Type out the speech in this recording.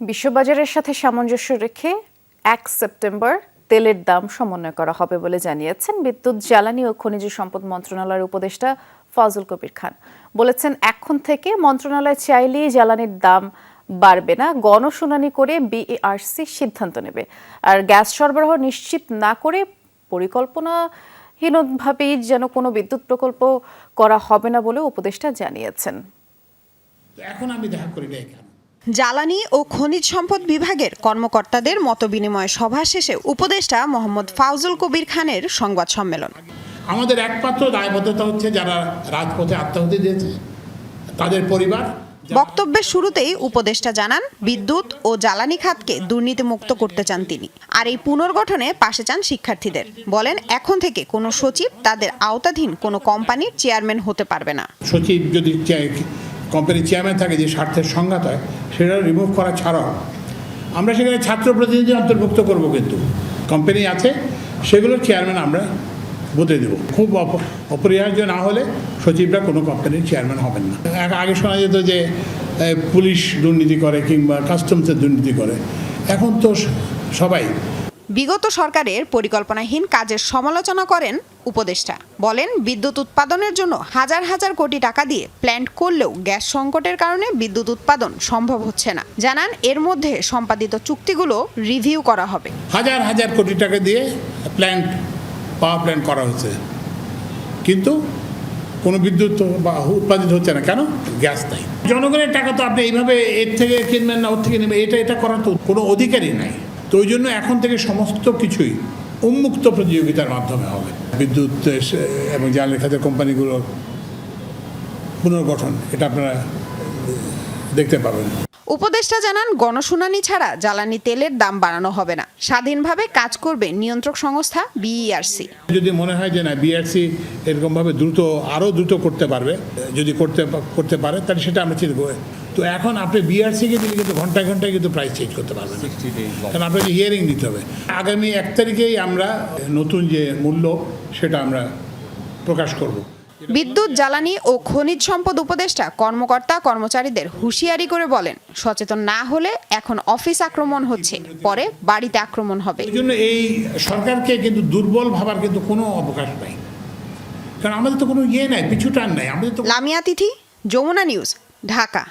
বিশ্ববাজারের সাথে সামঞ্জস্য রেখে এক সেপ্টেম্বর তেলের দাম সমন্বয় করা হবে বলে জানিয়েছেন বিদ্যুৎ, জ্বালানি ও খনিজ সম্পদ মন্ত্রণালয়ের উপদেষ্টা ফজল কবির খান। বলেছেন, এখন থেকে মন্ত্রণালয় চাইলেই জ্বালানির দাম বাড়বে না, গণশুনানি করে বিএআরসি সিদ্ধান্ত নেবে। আর গ্যাস সরবরাহ নিশ্চিত না করে পরিকল্পনাহীনভাবেই যেন কোনো বিদ্যুৎ প্রকল্প করা হবে না বলে উপদেষ্টা জানিয়েছেন। এখন আমি দেখা করি না জ্বালানি ও খনিজ সম্পদ বিভাগের কর্মকর্তাদের মতবিনিময় সভা শেষে উপদেষ্টা মোহাম্মদ ফাউজুল কবির খানের সংবাদ সম্মেলন। আমাদের একমাত্র দায়বদ্ধতা হচ্ছে যারা রাজপথে আত্মাহুতি দিয়েছে তাদের পরিবার। বক্তব্যের শুরুতেই উপদেষ্টা জানান বিদ্যুৎ ও জ্বালানি খাতকে দুর্নীতিমুক্ত করতে চান তিনি আর এই পুনর্গঠনে পাশে চান শিক্ষার্থীদের। বলেন এখন থেকে কোনো সচিব তাদের আওতাধীন কোনো কোম্পানির চেয়ারম্যান হতে পারবে না। সচিব যদি কোম্পানির চেয়ারম্যান থাকে যে স্বার্থের সংঘাত হয় সেটা রিমুভ করা ছাড়াও আমরা সেখানে ছাত্র প্রতিনিধি অন্তর্ভুক্ত করব কিন্তু। কোম্পানি আছে, সেগুলো চেয়ারম্যান আমরা বদলে দেবো। খুব অপ- অপরিহার্য না হলে সচিবরা কোনো কোম্পানির চেয়ারম্যান হবেন না। আগে শোনা যেত যে পুলিশ দুর্নীতি করে কিংবা কাস্টমসের দুর্নীতি করে। এখন তো সবাই বিগত সরকারের পরিকল্পনাহীন কাজের সমালোচনা করেন উপদেষ্টা। বলেন, বিদ্যুৎ উৎপাদনের জন্য হাজার হাজার কোটি টাকা দিয়ে প্ল্যান্ট করলেও গ্যাস সংকটের কারণে বিদ্যুৎ উৎপাদন সম্ভব হচ্ছে না। জানান, এর মধ্যে সম্পাদিত চুক্তিগুলো রিভিউ করা হবে। হাজার হাজার কোটি টাকা দিয়ে প্ল্যান্ট পাওয়ার প্ল্যান্ট করা হচ্ছে। কিন্তু কোনো বিদ্যুৎ বা উৎপাদিত হচ্ছে না। কেন? গ্যাস নাই। জনগণের টাকা তো আপনি এইভাবে এর থেকে কিনবেন না, ওর থেকে নেবেন, এটা এটা করার তো কোনো অধিকারই নাই। তো ওই জন্য এখন থেকে সমস্ত কিছুই উন্মুক্ত প্রতিযোগিতার মাধ্যমে হবে। বিদ্যুৎ এবং জ্বালানি খাতের কোম্পানিগুলোর পুনর্গঠন এটা আপনারা দেখতে পাবেন। উপদেষ্টা জানান গণশুনানি ছাড়া জ্বালানি তেলের দাম বাড়ানো হবে না। স্বাধীনভাবে কাজ করবে নিয়ন্ত্রক সংস্থা বিইআরসি। যদি মনে হয় যে না বিআরসি এরকমভাবে দ্রুত আরও দ্রুত করতে পারবে যদি করতে করতে পারে তাহলে সেটা আমরা চিন্তা তো এখন আপনি বিআরসিকে দিলে কিন্তু ঘন্টায় ঘন্টায় কিন্তু প্রাইস চেঞ্জ করতে পারবেন কারণ আপনাকে হিয়ারিং দিতে হবে। আগামী এক তারিখেই আমরা নতুন যে মূল্য সেটা আমরা প্রকাশ করব। বিদ্যুৎ জ্বালানি ও খনিজ সম্পদ উপদেষ্টা কর্মকর্তা কর্মচারীদের হুঁশিয়ারি করে বলেন সচেতন না হলে এখন অফিস আক্রমণ হচ্ছে পরে বাড়িতে আক্রমণ হবে। এই জন্য এই সরকারকে কিন্তু দুর্বল ভাবার কিন্তু কোনো অবকাশ নাই। কারণ আমাদের তো কোনো ইয়ে নাই পিছু টান নাই। আমাদের তো লামিয়া তিথি যমুনা নিউজ ঢাকা।